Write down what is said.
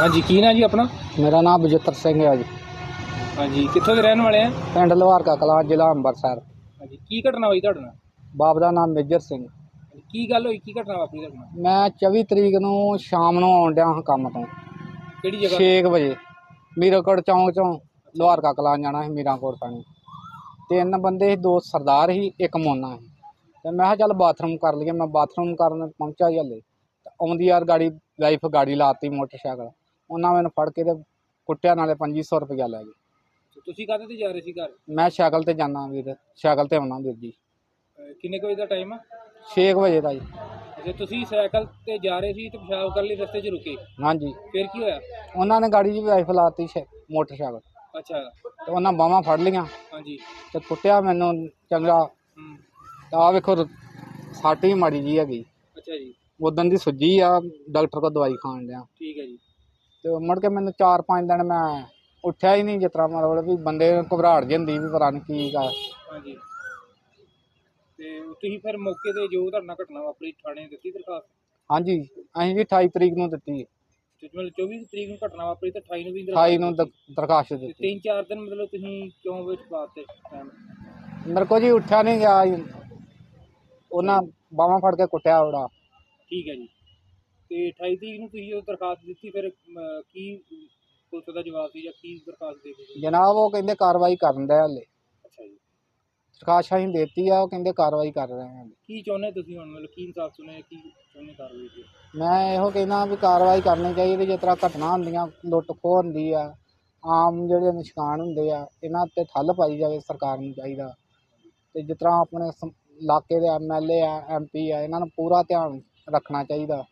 ਹਾਂਜੀ ਕੀ ਨਾਂ ਜੀ ਆਪਣਾ? ਮੇਰਾ ਨਾਮ ਬਜਿੱਤਰ ਸਿੰਘ ਹੈ ਜੀ। ਹਾਂਜੀ ਕਿੱਥੋਂ ਦੇ ਰਹਿਣ ਵਾਲੇ ਆ? ਪਿੰਡ ਲਵਾਰਕਾ ਕਲਾਂ ਜ਼ਿਲ੍ਹਾ ਅੰਮ੍ਰਿਤਸਰ। ਹਾਂਜੀ ਕੀ ਘਟਨਾ ਹੋਈ ਤੁਹਾਡੇ ਨਾਲ? ਬਾਪ ਦਾ ਨਾਮ ਮੇਜਰ ਸਿੰਘ। ਕੀ ਗੱਲ ਹੋਈ? ਕੀ ਘਟਨਾ ਵਾਪਰੀ ਤੁਹਾਡੇ ਨਾਲ? ਮੈਂ 24 ਤਰੀਕ ਨੂੰ ਸ਼ਾਮ ਨੂੰ ਆਉਣ ਡਿਆ ਹਾਂ ਕੰਮ ਤੋਂ। ਕਿਹੜੀ ਜਗ੍ਹਾ 6 ਵਜੇ। ਮੀਰਕੋਟ ਚੌਂਕ ਚੋਂ ਲਵਾਰਕਾ ਕਲਾਂ ਜਾਣਾ ਸੀ ਮੀਰਾਂਕੋਟ ਪਾਣੀ ਤਿੰਨ ਬੰਦੇ ਸੀ ਦੋ ਸਰਦਾਰ ਸੀ ਇੱਕ ਮੋਨਾ ਸੀ। ਤੇ ਮੈਂ ਕਿਹਾ ਚੱਲ ਬਾਥਰੂਮ ਕਰ ਲਈਏ। ਮੈਂ ਬਾਥਰੂਮ ਕਰਨ ਪਹੁੰਚਾ ਹੀ ਹਲੇ। ਆਉਂਦੀ ਯਾਰ ਗਾੜੀ ਵਾਈਫ ਗਾੜੀ ਲਾਤੀ ਮੋਟਰਸਾਈਕਲ। ਉਹਨਾਂ ਮੈਨੂੰ ਫੜ ਕੇ ਤੇ ਕੁੱਟਿਆ ਨਾਲੇ 2500 ਰੁਪਇਆ ਲੈ ਗਏ। ਤੇ ਤੁਸੀਂ ਕਾਹਦੇ ਤੇ ਜਾ ਰਹੇ ਸੀ ਘਰ? ਮੈਂ ਸਾਈਕਲ ਤੇ ਜਾਣਾ ਵੀਰ ਸਾਈਕਲ ਤੇ ਆਉਣਾ ਵੀਰ ਜੀ। ਅਹ ਕਿੰਨੇ ਕੁ ਵਜੇ ਦਾ ਟਾਈਮ ਆ? 6 ਵਜੇ ਦਾ ਜੀ। ਅੱਛਾ ਤੁਸੀਂ ਸਾਈਕਲ ਤੇ ਜਾ ਰਹੇ ਸੀ ਤੇ ਪਿਸ਼ਾਬ ਕਰਨ ਲਈ ਰਸਤੇ 'ਚ ਰੁਕੇ? ਹਾਂਜੀ। ਫਿਰ ਕੀ ਹੋਇਆ? ਉਹਨਾਂ ਨੇ ਗਾੜੀ ਦੀ ਵਾਈਫ ਲਾਤੀ ਛੇ ਮੋਟਰਸਾਈਕਲ ਅੱਛਾ। ਤੇ ਉਹਨਾਂ ਬਾਹਾਂ ਫੜ ਲਈਆਂ। ਹਾਂਜੀ। ਤੇ ਕੁੱਟਿਆ ਮੈਨੂੰ ਚੰਗਾ। ਹੂੰ। ਆ ਵੇਖੋ ਰ- ਸੱਟ ਵੀ ਮਾੜੀ ਜੀ ਹੈਗੀ। ਅੱਛਾ ਜੀ। ਉਦੋਂ ਦੀ ਸੁੱਜੀ ਆ ਡਾਕਟਰ ਕੋਲ ਦਵਾਈ ਖਾਣ ਡਿਆ। ਠੀਕ ਹੈ ਜੀ। ਤੇ ਮੁੜ ਕੇ ਮੈਨੂੰ 4-5 ਦਿਨ ਮੈਂ ਉੱਠਿਆ ਹੀ ਨਹੀਂ ਜਿਸ ਤਰ੍ਹਾਂ ਮਤਲਬ ਵੀ ਬੰਦੇ ਨੂੰ ਘਬਰਾਹਟ ਜਿਹੀ ਹੁੰਦੀ ਵੀ ਪਤਾ ਨਹੀਂ ਕੀ ਗਾ ਹਾਂਜੀ। ਤੇ ਤੁਸੀਂ ਫਿਰ ਮੌਕੇ ਤੇ ਜੋ ਤੁਹਾਡੇ ਨਾਲ ਘਟਨਾ ਵਾਪਰੀ ਥਾਣੇ ਦਿੱਤੀ ਦਰਖਾਸਤ? ਹਾਂਜੀ ਅਸੀਂ ਵੀ 28 ਤਰੀਕ ਨੂੰ ਦਿੱਤੀ। ਤੇ ਮਤਲਬ 24 ਤਰੀਕ ਨੂੰ ਘਟਨਾ ਵਾਪਰੀ ਤੇ 28 ਨੂੰ ਵੀ 28 ਨੂੰ ਦ- ਦਰਖਾਸਤ ਤੇ ਦਿੱਤੀ। ਤਿੰਨ ਚਾਰ ਦਿਨ ਮਤਲਬ ਤੁਸੀਂ ਕਿਉਂ ਵਿੱਚ ਪਾਤੇ ਟਾਈਮ ਮੇਰੇ ਕੋਲ ਜੀ ਉੱਠਿਆ ਨਹੀਂ ਗਿਆ। ਜੀ। ਉਹਨਾਂ ਬਾਹਾਂ ਫੜ ਕੇ ਕੁੱਟਿਆ ਬੜਾ ਠੀਕ ਹੈ ਜੀ। ਤੇ 28 ਤਰੀਕ ਨੂੰ ਤੁਸੀਂ ਉਹ ਦਰਖਾਸਤ ਦਿੱਤੀ ਫਿਰ ਅਮ, ਕੀ ਪੁਲਿਸ ਦਾ ਜਵਾਬ ਸੀ ਜਾਂ ਕੀ ਦਰਖਾਸਤ ਦੇ ਦਿੱਤੀ? ਜਨਾਬ ਉਹ ਕਹਿੰਦੇ ਕਾਰਵਾਈ ਕਰਨ ਦੇ ਹਲੇ। ਅੱਛਾ ਜੀ। ਅਸੀਂ ਦੇਤੀ ਆ ਉਹ ਕਹਿੰਦੇ ਕਾਰਵਾਈ ਕਰ ਰਹੇ ਹਾਂ ਕੀ ਚਾਹੁੰਦੇ ਤੁਸੀਂ ਹੁਣ? ਮਤਲਬ ਕੀ ਇਨਸਾਫ ਚਾਹੁੰਦੇ ਕੀ ਚਾਹੁੰਦੇ ਕਾਰਵਾਈ ਦੀ? ਮੈਂ ਇਹੋ ਕਹਿੰਦਾ ਵੀ ਕਾਰਵਾਈ ਕਰਨੀ ਚਾਹੀਦੀ ਜਿਸ ਤਰ੍ਹਾਂ ਘਟਨਾ ਹੁੰਦੀਆਂ ਲੁੱਟ ਖੋਹ ਹੁੰਦੀ ਆ ਆਮ ਜਿਹੜੇ ਨਿਸ਼ਕਾਨ ਹੁੰਦੇ ਆ ਇਹਨਾਂ ਤੇ ਠੱਲ ਪਾਈ ਜਾਵੇ ਸਰਕਾਰ ਨੂੰ ਚਾਹੀਦਾ। ਤੇ ਜਿਸ ਤਰ੍ਹਾਂ ਆਪਣੇ ਸਮ- ਇਲਾਕੇ ਦੇ ਐਮਐਲਏ ਆ ਐਮਪੀ ਆ ਇਹਨਾਂ ਨੂੰ ਪੂਰਾ ਧਿਆਨ ਰੱਖਣਾ ਚਾਹੀਦਾ।